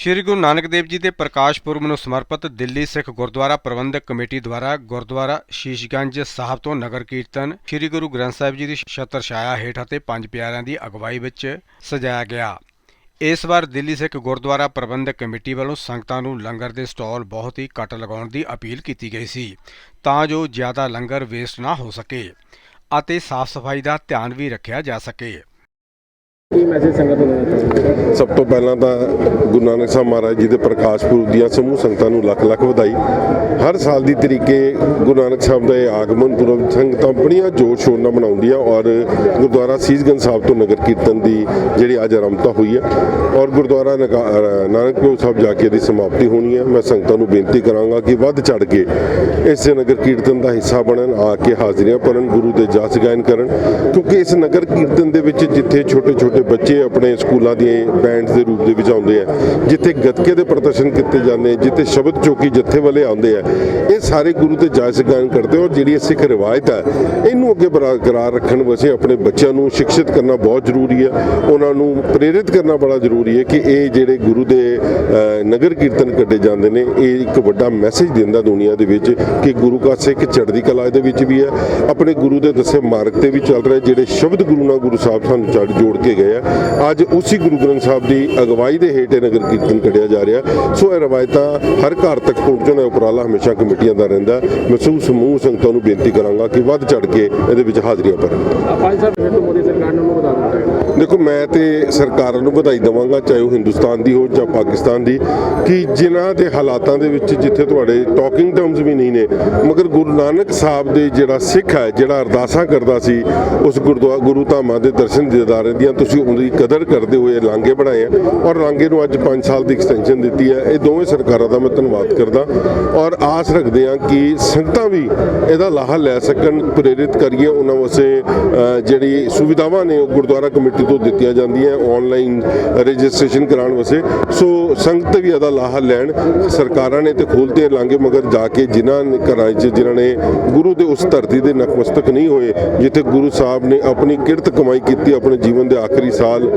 ਸ਼੍ਰੀ ਗੁਰੂ ਨਾਨਕ ਦੇਵ ਜੀ ਦੇ ਪ੍ਰਕਾਸ਼ ਪੁਰਬ ਨੂੰ ਸਮਰਪਿਤ ਦਿੱਲੀ ਸਿੱਖ ਗੁਰਦੁਆਰਾ ਪ੍ਰਬੰਧਕ ਕਮੇਟੀ ਦੁਆਰਾ ਗੁਰਦੁਆਰਾ ਸ਼ੀਸ਼ਗੰਜ ਸਾਹਿਬ ਤੋਂ ਨਗਰ ਕੀਰਤਨ ਸ਼੍ਰੀ ਗੁਰੂ ਗ੍ਰੰਥ ਸਾਹਿਬ ਜੀ ਦੀ ਛਤਰ ਛਾਇਆ ਹੇਠ ਅਤੇ ਪੰਜ ਪਿਆਰਿਆਂ ਦੀ ਅਗਵਾਈ ਵਿੱਚ ਸਜਾਇਆ ਗਿਆ। ਇਸ ਵਾਰ ਦਿੱਲੀ ਸਿੱਖ ਗੁਰਦੁਆਰਾ ਪ੍ਰਬੰਧਕ ਕਮੇਟੀ ਵੱਲੋਂ ਸੰਗਤਾਂ ਨੂੰ ਲੰਗਰ ਦੇ ਸਟਾਲ ਬਹੁਤ ਹੀ ਘੱਟ ਲਗਾਉਣ ਦੀ ਅਪੀਲ ਕੀਤੀ ਗਈ ਸੀ, ਤਾਂ ਜੋ ਜ਼ਿਆਦਾ ਲੰਗਰ ਵੇਸਟ ਨਾ ਹੋ ਸਕੇ ਅਤੇ ਸਾਫ਼ ਸਫ਼ਾਈ ਦਾ ਧਿਆਨ ਵੀ ਰੱਖਿਆ ਜਾ ਸਕੇ। ਕੀ ਮੈਸੇਜ ਸੰਗਤ ਨੂੰ ਦੇਣਾ ਚਾਹੁੰਦੇ ਸਭ ਤੋਂ ਪਹਿਲਾਂ ਤਾਂ ਗੁਰੂ ਨਾਨਕ ਸਾਹਿਬ ਮਹਾਰਾਜ ਜੀ ਦੇ ਪ੍ਰਕਾਸ਼ ਪੁਰਬ ਦੀਆਂ ਸਮੂਹ ਸੰਗਤਾਂ ਨੂੰ ਲੱਖ ਲੱਖ ਵਧਾਈ। ਹਰ ਸਾਲ ਦੀ ਤਰੀਕੇ ਗੁਰੂ ਨਾਨਕ ਸਾਹਿਬ ਦਾ ਇਹ ਆਗਮਨ ਪੁਰਬ ਸੰਗਤਾਂ ਬੜੀਆਂ ਜੋਰ ਸ਼ੋਰ ਨਾਲ ਮਨਾਉਂਦੀਆਂ ਔਰ ਗੁਰਦੁਆਰਾ ਸੀਸਗੰਜ ਸਾਹਿਬ ਤੋਂ ਨਗਰ ਕੀਰਤਨ ਦੀ ਜਿਹੜੀ ਅੱਜ ਆਰੰਭਤਾ ਹੋਈ ਹੈ ਔਰ ਗੁਰਦੁਆਰਾ ਨਗਾ- ਨਾਨਕਪੁਰ ਸਾਹਿਬ ਜਾ ਕੇ ਦੀ ਸਮਾਪਤੀ ਹੋਣੀ ਹੈ। ਮੈਂ ਸੰਗਤਾਂ ਨੂੰ ਬੇਨਤੀ ਕਰਾਂਗਾ ਕਿ ਵੱਧ ਚੜ ਕੇ ਇਸ ਨਗਰ ਕੀਰਤਨ ਦਾ ਹਿੱਸਾ ਬਣਨ, ਆ ਕੇ ਹਾਜ਼ਰੀਆਂ ਭਰਨ, ਗੁਰੂ ਦੇ ਜਸ ਗਾਇਨ ਕਰਨ ਕਿਉਂਕਿ ਇਸ ਨਗਰ ਕੀਰਤਨ ਦੇ ਵਿੱਚ ਜਿੱਥੇ ਛੋਟੇ ਛੋਟੇ ਬੱਚੇ ਆਪਣੇ ਸਕੂਲਾਂ ਦੀਆਂ ਬੈਂਡਸ ਦੇ ਰੂਪ ਦੇ ਵਿੱਚ ਆਉਂਦੇ ਆ, ਜਿੱਥੇ ਗੱਤਕੇ ਦੇ ਪ੍ਰਦਰਸ਼ਨ ਕੀਤੇ ਜਾਂਦੇ ਜਿੱਥੇ ਸ਼ਬਦ ਚੌਕੀ ਜੱਥੇ ਵਾਲੇ ਆਉਂਦੇ ਆ, ਇਹ ਸਾਰੇ ਗੁਰੂ ਦੇ ਜਸ ਗਾਇਨ ਕਰਦੇ ਔਰ ਜਿਹੜੀ ਇਹ ਸਿੱਖ ਰਿਵਾਇਤ ਹੈ ਇਹਨੂੰ ਅੱਗੇ ਬਰਕਰਾਰ ਰੱਖਣ ਵਾਸਤੇ ਆਪਣੇ ਬੱਚਿਆਂ ਨੂੰ ਸਿੱਖਿਤ ਕਰਨਾ ਬਹੁਤ ਜ਼ਰੂਰੀ ਹੈ ਉਹਨਾਂ ਨੂੰ ਪ੍ਰੇਰਿਤ ਕਰਨਾ ਬੜਾ ਜ਼ਰੂਰੀ ਹੈ ਕਿ ਇਹ ਜਿਹੜੇ ਗੁਰੂ ਦੇ ਨਗਰ ਕੀਰਤਨ ਕੱਢੇ ਜਾਂਦੇ ਨੇ, ਇਹ ਇੱਕ ਵੱਡਾ ਮੈਸੇਜ ਦਿੰਦਾ ਦੁਨੀਆ ਦੇ ਵਿੱਚ ਕਿ ਗੁਰੂ ਕਾ ਸਿੱਖ ਚੜ੍ਹਦੀ ਕਲਾ ਦੇ ਵਿੱਚ ਵੀ ਹੈ ਆਪਣੇ ਗੁਰੂ ਦੇ ਦੱਸੇ ਮਾਰਗ ਤੇ ਵੀ ਚੱਲ ਰਿਹਾ, ਜਿਹੜੇ ਸ਼ਬਦ ਗੁਰੂ ਨਾਲ ਗੁਰੂ ਸਾਹਿਬ ਸਾਨੂੰ ਚੜ ਜੋੜ ਕੇ ਗਏ ਆ। ਅੱਜ ਉਸੇ ਗੁਰੂ ਗ੍ਰੰਥ ਸਾਹਿਬ ਦੀ ਅਗਵਾਈ ਦੇ ਹੇਠ ਇਹ ਨਗਰ ਕੀਰਤਨ ਕੱਢਿਆ ਜਾ ਰਿਹਾ। ਸੋ ਇਹ ਰਵਾਇਤਾਂ ਹਰ ਘਰ ਤੱਕ ਪਹੁੰਚਣ ਦਾ ਉਪਰਾਲਾ ਹਮੇਸ਼ਾ ਕਮੇਟੀਆਂ ਦਾ ਰਹਿੰਦਾ ਮੈਂ ਸਭ ਸਮੂਹ ਸੰਗਤਾਂ ਨੂੰ ਬੇਨਤੀ ਕਰਾਂਗਾ ਕਿ ਵੱਧ ਚੜ ਕੇ ਇਹਦੇ ਵਿੱਚ ਹਾਜ਼ਰੀਆਂ ਭਰਨ। ਪੰਜ ਸਾਹਿਬ ਫਿਰ ਤੋਂ ਮੋਦੀ ਸਰਕਾਰ ਨੂੰ ਵਧਾ ਦਿੱਤਾ ਦੇਖੋ, ਮੈਂ ਤੇ ਸਰਕਾਰਾਂ ਨੂੰ ਵਧਾਈ ਦਵਾਂਗਾ, ਚਾਹੇ ਉਹ ਹਿੰਦੁਸਤਾਨ ਦੀ ਹੋ ਜਾਂ ਪਾਕਿਸਤਾਨ ਦੀ, ਕਿ ਜਿਨ੍ਹਾਂ ਦੇ ਹਾਲਾਤਾਂ ਦੇ ਵਿੱਚ ਜਿੱਥੇ ਤੁਹਾਡੇ ਟਾਕਿੰਗ ਟਰਮਸ ਵੀ ਨਹੀਂ ਨੇ, ਮਗਰ ਗੁਰੂ ਨਾਨਕ ਸਾਹਿਬ ਦੇ ਜਿਹੜਾ ਸਿੱਖ ਹੈ, ਜਿਹੜਾ ਅਰਦਾਸਾਂ ਕਰਦਾ ਸੀ, ਉਸ ਗੁਰਦੁਆਰਾ ਗੁਰੂ ਧਾਮਾਂ ਦੇ ਦਰਸ਼ਨ ਦੀਦਾਰੇ ਦੀਆਂ, ਤੁਸੀਂ ਉਹਦੀ ਕਦਰ ਕਰਦੇ ਹੋਏ ਲਾਂਗੇ ਬਣਾਏ ਆ, ਔਰ ਲਾਂਗੇ ਨੂੰ ਅੱਜ 5 ਸਾਲ ਦੀ ਐਕਸਟੈਂਸ਼ਨ ਦਿੱਤੀ ਹੈ, ਇਹ ਦੋਵੇਂ ਸਰਕਾਰਾਂ ਦਾ ਮੈਂ ਧੰਨਵਾਦ ਕਰਦਾ, ਔਰ ਆਸ ਰੱਖਦੇ ਹਾਂ ਕਿ ਸੰਗਤਾਂ ਵੀ ਇਹਦਾ ਲਾਹਾ ਲੈ ਸਕਣ, ਪ੍ਰੇਰਿਤ ਕਰੀਏ, ਉਹਨਾਂ ਵਾਸਤੇ ਜਿਹੜੀ ਸੁਵਿਧਾਵਾਂ ਨੇ, ਉਹ ਗੁਰਦੁਆਰਾ ਕਮੇਟੀ ਤੋਂ ਦਿੱਤੀਆਂ ਜਾਂਦੀਆਂ ਆਨਲਾਈਨ ਰਜਿਸਟ੍ਰੇਸ਼ਨ ਕਰਾਉਣ ਵਾਸਤੇ, ਸੋ ਸੰਗਤ ਵੀ ਇਹਦਾ ਲਾਹਾ ਲੈਣ, ਸਰਕਾਰਾਂ ਨੇ ਤੇ ਖੋਲਤੇ ਲਾਂਗੇ ਮਗਰ ਜਾ ਕੇ ਜਿਨ੍ਹਾਂ ਨੇ ਘਰਾਂ 'ਚ ਜਿਨ੍ਹਾਂ ਨੇ ਗੁਰੂ ਦੇ ਉਸ ਧਰਤੀ ਦੇ ਨਕਮਸਤਕ ਨਹੀਂ ਹੋਏ, ਜਿੱਥੇ ਗੁਰੂ ਸਾਹਿਬ ਨੇ ਆਪਣੀ ਕਿਰਤ ਕਮਾਈ ਕੀਤੀ, ਆਪਣੇ ਜੀਵਨ ਦੇ ਆਖਰੀ ਸਾਲ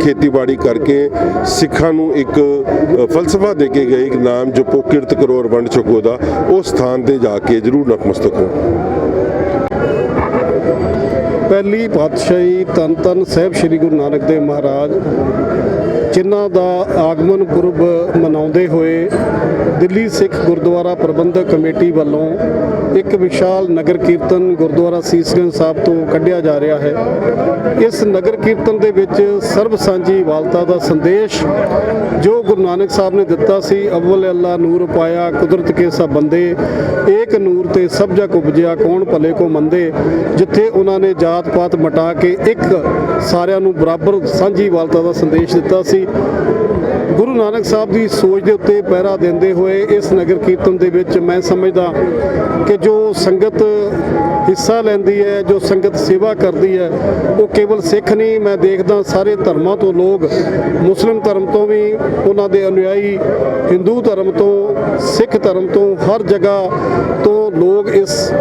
ਖੇਤੀਬਾੜੀ ਕਰਕੇ ਸਿੱਖਾਂ ਨੂੰ ਇੱਕ ਫਲਸਫਾ ਦੇ ਕੇ ਗਏ, ਇੱਕ ਨਾਮ ਜਪੋ ਕਿਰਤ ਕਰੋ ਔਰ ਵੰਡ ਛਕੋ ਦਾ ਉਸ ਸਥਾਨ ਤੇ ਜਾ ਕੇ ਜ਼ਰੂਰ ਨਕਮਸਤਕ ਹੋ ਪਹਿਲੀ ਪਾਤਸ਼ਾਹੀ ਤਨ ਤਨ ਸਾਹਿਬ ਸ੍ਰੀ ਗੁਰੂ ਨਾਨਕ ਦੇਵ ਮਹਾਰਾਜ, ਜਿਨ੍ਹਾਂ ਦਾ ਆਗਮਨ ਪੁਰਬ ਮਨਾਉਂਦੇ ਹੋਏ ਦਿੱਲੀ ਸਿੱਖ ਗੁਰਦੁਆਰਾ ਪ੍ਰਬੰਧਕ ਕਮੇਟੀ ਵੱਲੋਂ ਇੱਕ ਵਿਸ਼ਾਲ ਨਗਰ ਕੀਰਤਨ ਗੁਰਦੁਆਰਾ ਸੀਸਗੰਜ ਸਾਹਿਬ ਤੋਂ ਕੱਢਿਆ ਜਾ ਰਿਹਾ ਹੈ। ਇਸ ਨਗਰ ਕੀਰਤਨ ਦੇ ਵਿੱਚ ਸਰਬ ਸਾਂਝੀ ਵਾਲਤਾ ਦਾ ਸੰਦੇਸ਼ ਜੋ ਗੁਰੂ ਨਾਨਕ ਸਾਹਿਬ ਨੇ ਦਿੱਤਾ ਸੀ, ਅਵਲ ਅੱਲਾ ਨੂਰ ਪਾਇਆ ਕੁਦਰਤ ਕੇ ਸਭ ਬੰਦੇ, ਏਕ ਨੂਰ ਤੇ ਸਭ ਜਗ ਉਪਜਿਆ, ਕੌਣ ਭਲੇ ਕੋ ਮੰਦੇ, ਜਿੱਥੇ ਉਹਨਾਂ ਨੇ ਜਾਤ ਪਾਤ ਮਟਾ ਕੇ ਇੱਕ ਸਾਰਿਆਂ ਨੂੰ ਬਰਾਬਰ ਸਾਂਝੀ ਵਾਲਤਾ ਦਾ ਸੰਦੇਸ਼ ਦਿੱਤਾ ਸੀ। ਗੁਰੂ ਨਾਨਕ ਸਾਹਿਬ ਦੀ ਸੋਚ ਦੇ ਉੱਤੇ ਪਹਿਰਾ ਦਿੰਦੇ ਹੋਏ ਇਸ ਨਗਰ ਕੀਰਤਨ ਦੇ ਵਿੱਚ ਮੈਂ ਸਮਝਦਾ ਕਿ ਜੋ ਸੰਗਤ ਹਿੱਸਾ ਲੈਂਦੀ ਹੈ, ਜੋ ਸੰਗਤ ਸੇਵਾ ਕਰਦੀ ਹੈ, ਉਹ ਕੇਵਲ ਸਿੱਖ ਨਹੀਂ, ਮੈਂ ਦੇਖਦਾ ਸਾਰੇ ਧਰਮਾਂ ਤੋਂ ਲੋਕ ਮੁਸਲਿਮ ਧਰਮ ਤੋਂ ਵੀ, ਉਹਨਾਂ ਦੇ ਅਨੁਯਾਈ ਹਿੰਦੂ ਧਰਮ ਤੋਂ, ਸਿੱਖ ਧਰਮ ਤੋਂ, ਹਰ ਜਗ੍ਹਾ ਤੋਂ ਲੋਕ ਇਸ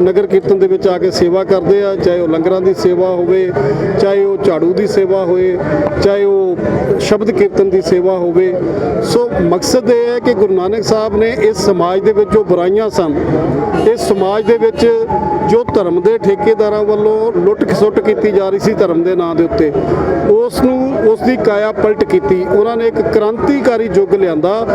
ਨਗਰ ਕੀਰਤਨ ਦੇ ਵਿੱਚ ਆ ਕੇ ਸੇਵਾ ਕਰਦੇ ਆ, ਚਾਹੇ ਉਹ ਲੰਗਰਾਂ ਦੀ ਸੇਵਾ ਹੋਵੇ, ਚਾਹੇ ਉਹ ਝਾੜੂ ਦੀ ਸੇਵਾ ਹੋਵੇ ਚਾਹੇ ਉਹ ਸ਼ਬਦ ਕੀਰਤਨ ਦੀ ਸੇਵਾ ਹੋਵੇ। ਸੋ ਮਕਸਦ ਇਹ ਹੈ ਕਿ ਗੁਰੂ ਨਾਨਕ ਸਾਹਿਬ ਨੇ ਇਸ ਸਮਾਜ ਦੇ ਵਿੱਚ ਜੋ ਬੁਰਾਈਆਂ ਸਨ, ਇਸ ਸਮਾਜ ਦੇ ਵਿੱਚ ਜੋ ਧਰਮ ਦੇ ਠੇਕੇਦਾਰਾਂ ਵੱਲੋਂ ਲੁੱਟ ਖਸੁੱਟ ਕੀਤੀ ਜਾ ਰਹੀ ਸੀ ਧਰਮ ਦੇ ਨਾਂ ਦੇ ਉੱਤੇ, ਉਸ ਨੂੰ, ਉਸ ਦੀ ਕਾਇਆ ਪਲਟ ਕੀਤੀ। ਉਹਨਾਂ ਨੇ ਇੱਕ ਕ੍ਰਾਂਤੀਕਾਰੀ ਯੁੱਗ ਲਿਆਂਦਾ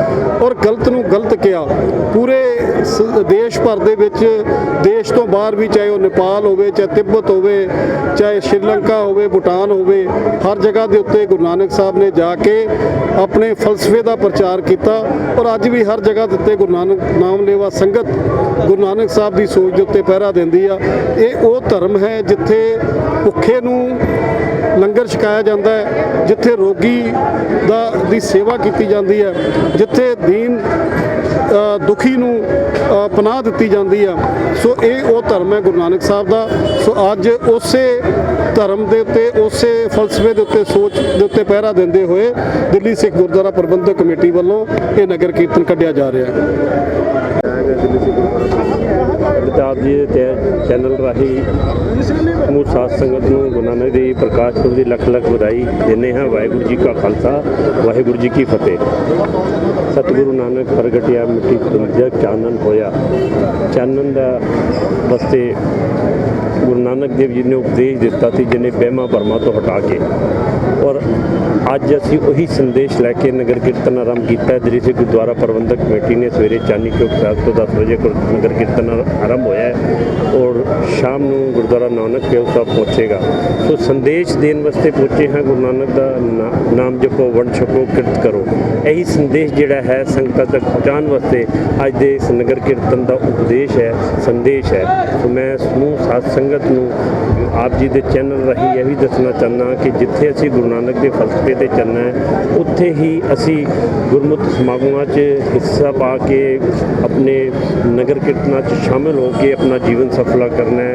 ਔਰ ਗਲਤ ਨੂੰ ਗਲਤ ਕਿਹਾ। ਪੂਰੇ ਸ- ਦੇਸ਼ ਭਰ ਦੇ ਵਿੱਚ, ਦੇਸ਼ ਤੋਂ ਬਾਹਰ ਵੀ ਚਾਹੇ ਉਹ ਨੇਪਾਲ ਹੋਵੇ, ਚਾਹੇ ਤਿੱਬਤ ਹੋਵੇ, ਚਾਹੇ ਸ਼੍ਰੀਲੰਕਾ ਹੋਵੇ, ਭੂਟਾਨ ਹੋਵੇ, ਹਰ ਜਗ੍ਹਾ ਦੇ ਉੱਤੇ ਗੁਰੂ ਨਾਨਕ ਸਾਹਿਬ ਨੇ ਜਾ ਕੇ ਆਪਣੇ ਫਲਸਫੇ ਦਾ ਪ੍ਰਚਾਰ ਕੀਤਾ ਔਰ ਅੱਜ ਵੀ ਹਰ ਜਗ੍ਹਾ ਦੇ ਉੱਤੇ ਗੁਰੂ ਨਾਨਕ ਨਾਮ ਲੇਵਾ ਸੰਗਤ ਗੁਰੂ ਨਾਨਕ ਸਾਹਿਬ ਦੀ ਸੋਚ ਦੇ ਉੱਤੇ ਪਹਿਰਾ ਦਿੰਦੀ ਆ। ਇਹ ਉਹ ਧਰਮ ਹੈ ਜਿੱਥੇ ਭੁੱਖੇ ਨੂੰ ਲੰਗਰ ਛਕਾਇਆ ਜਾਂਦਾ ਹੈ, ਜਿੱਥੇ ਰੋਗੀ ਦਾ ਦੀ ਸੇਵਾ ਕੀਤੀ ਜਾਂਦੀ ਹੈ, ਜਿੱਥੇ ਦੀਨ ਦੁਖੀ ਨੂੰ ਪਨਾਹ ਦਿੱਤੀ ਜਾਂਦੀ ਆ। ਸੋ ਇਹ ਉਹ ਧਰਮ ਹੈ ਗੁਰੂ ਨਾਨਕ ਸਾਹਿਬ ਦਾ। ਸੋ ਅੱਜ ਉਸੇ ਧਰਮ ਦੇ ਉੱਤੇ, ਉਸੇ ਫਲਸਫੇ ਦੇ ਉੱਤੇ ਸੋਚ ਦੇ ਉੱਤੇ ਪਹਿਰਾ ਦਿੰਦੇ ਹੋਏ ਦਿੱਲੀ ਸਿੱਖ ਗੁਰਦੁਆਰਾ ਪ੍ਰਬੰਧਕ ਕਮੇਟੀ ਵੱਲੋਂ ਇਹ ਨਗਰ ਕੀਰਤਨ ਕੱਢਿਆ ਜਾ ਰਿਹਾ ਹੈ। ਪ੍ਰਤਾਪ ਜੀ ਦੇ ਚੈ- ਚੈਨਲ ਰਾਹੀਂ ਸਮੂਹ ਸਾਧ ਸੰਗਤ ਨੂੰ ਗੁਰੂ ਨਾਨਕ ਦੇਵ ਪ੍ਰਕਾਸ਼ ਪੁਰਬ ਦੀ ਲੱਖ ਲੱਖ ਵਧਾਈ ਦਿੰਦੇ ਹਾਂ। ਵਾਹਿਗੁਰੂ ਜੀ ਕਾ ਖਾਲਸਾ, ਵਾਹਿਗੁਰੂ ਜੀ ਕੀ ਫਤਿਹ। ਸਤਿਗੁਰੂ ਨਾਨਕ ਪ੍ਰਗਟਿਆ ਮਿੱਟੀ ਤੁਲਜਗ ਚਾਨਣ ਹੋਇਆ। ਚਾਨਣ ਦਾ ਵਸਤੇ ਗੁਰੂ ਨਾਨਕ ਦੇਵ ਜੀ ਨੇ ਉਪਦੇਸ਼ ਦਿੱਤਾ ਸੀ, ਜਿਹਨੇ ਵਹਿਮਾਂ ਭਰਮਾਂ ਤੋਂ ਹਟਾ ਕੇ। ਔਰ ਅੱਜ ਅਸੀਂ ਉਹੀ ਸੰਦੇਸ਼ ਲੈ ਕੇ ਨਗਰ ਕੀਰਤਨ ਆਰੰਭ ਕੀਤਾ ਹੈ ਦਿੱਲੀ ਸਿੱਖ ਗੁਰਦੁਆਰਾ ਪ੍ਰਬੰਧਕ ਕਮੇਟੀ ਨੇ ਸਵੇਰੇ ਚਾਨੀ ਚੌਕ ਸਾਹਿਬ ਤੋਂ 10 ਵਜੇ ਗੁਰ- ਨਗਰ ਕੀਰਤਨ ਆਰ- ਆਰੰਭ ਹੋਇਆ ਹੈ ਔਰ ਸ਼ਾਮ ਨੂੰ ਗੁਰਦੁਆਰਾ ਨਾਨਕ ਦੇਵ ਸਾਹਿਬ ਪਹੁੰਚੇਗਾ। ਸੋ ਸੰਦੇਸ਼ ਦੇਣ ਵਾਸਤੇ ਪਹੁੰਚੇ ਹਾਂ, ਗੁਰੂ ਨਾਨਕ ਦਾ ਨਾਮ ਜਪੋ, ਵੰਡ ਛਕੋ, ਕਿਰਤ ਕਰੋ। ਇਹੀ ਸੰਦੇਸ਼ ਜਿਹੜਾ ਹੈ, ਸੰਗਤਾਂ ਤੱਕ ਪਹੁੰਚਾਉਣ ਵਾਸਤੇ ਅੱਜ ਦੇ ਇਸ ਨਗਰ ਕੀਰਤਨ ਦਾ ਉਪਦੇਸ਼ ਹੈ, ਸੰਦੇਸ਼ ਹੈ। ਸੋ ਮੈਂ ਸਮੂਹ ਸਾਧ ਸੰਗਤ ਨੂੰ ਆਪ ਜੀ ਦੇ ਚੈਨਲ ਰਾਹੀਂ ਇਹ ਵੀ ਦੱਸਣਾ ਚਾਹੁੰਦਾ ਕਿ ਜਿੱਥੇ ਅਸੀਂ ਗੁਰੂ ਨਾਨਕ ਦੇ ਫਲਸਫੇ ਤੇ ਚੱਲਣਾ ਹੈ, ਉੱਥੇ ਹੀ ਅਸੀਂ ਗੁਰਮੁਖ ਸਮਾਗਮਾਂ 'ਚ ਹਿੱਸਾ ਪਾ ਕੇ ਆਪਣੇ ਨਗਰ ਕੀਰਤਨਾਂ 'ਚ ਸ਼ਾਮਿਲ ਹੋ ਕੇ ਆਪਣਾ ਜੀਵਨ ਸਫਲਾ ਕਰਨਾ ਹੈ।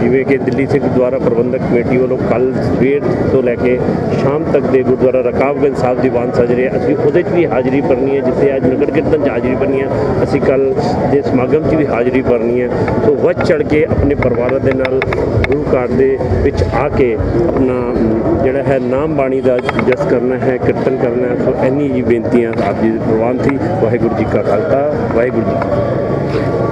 ਜਿਵੇਂ ਕਿ ਦਿੱਲੀ ਸਿੱਖ ਗੁਰਦੁਆਰਾ ਪ੍ਰਬੰਧਕ ਕਮੇਟੀ ਵੱਲੋਂ ਕੱਲ ਸਵੇਰ ਤੋਂ ਲੈ ਕੇ ਸ਼ਾਮ ਤੱਕ ਦੇ ਗੁਰਦੁਆਰਾ ਰਕਾਬਗੰਜ ਸਾਹਿਬ ਦੀ ਵਾਨ ਸਜ ਰਿਹਾ ਅਸੀਂ ਉਹਦੇ 'ਚ ਵੀ ਹਾਜ਼ਰੀ ਭਰਨੀ ਹੈ, ਜਿੱਥੇ ਅੱਜ ਨਗਰ ਕੀਰਤਨ 'ਚ ਹਾਜ਼ਰੀ ਭਰਨੀ ਹੈ। ਅਸੀਂ ਕੱਲ ਦੇ ਸਮਾਗਮ 'ਚ ਵੀ ਹਾਜ਼ਰੀ ਭਰਨੀ ਹੈ। ਸੋ ਵੱਧ ਚੜ ਕੇ ਆਪਣੇ ਪਰਿਵਾਰਾਂ ਦੇ ਨਾਲ, ਗੁਰੂ ਘਰ ਦੇ ਵਿੱਚ ਆ ਕੇ ਆਪਣਾ ਜਿਹੜਾ ਹੈ ਨਾਮ ਬਾਣੀ ਦਾ ਜਸ ਕਰਨਾ ਹੈ, ਕੀਰਤਨ ਕਰਨਾ ਹੈ। ਸੋ ਇੰਨੀ ਜੀ ਬੇਨਤੀਆਂ ਆਪ ਜੀ ਦੇ ਪ੍ਰਵਾਨ ਸੀ। ਵਾਹਿਗੁਰੂ ਜੀ ਕਾ ਖਾਲਸਾ, ਵਾਹਿਗੁਰੂ ਜੀ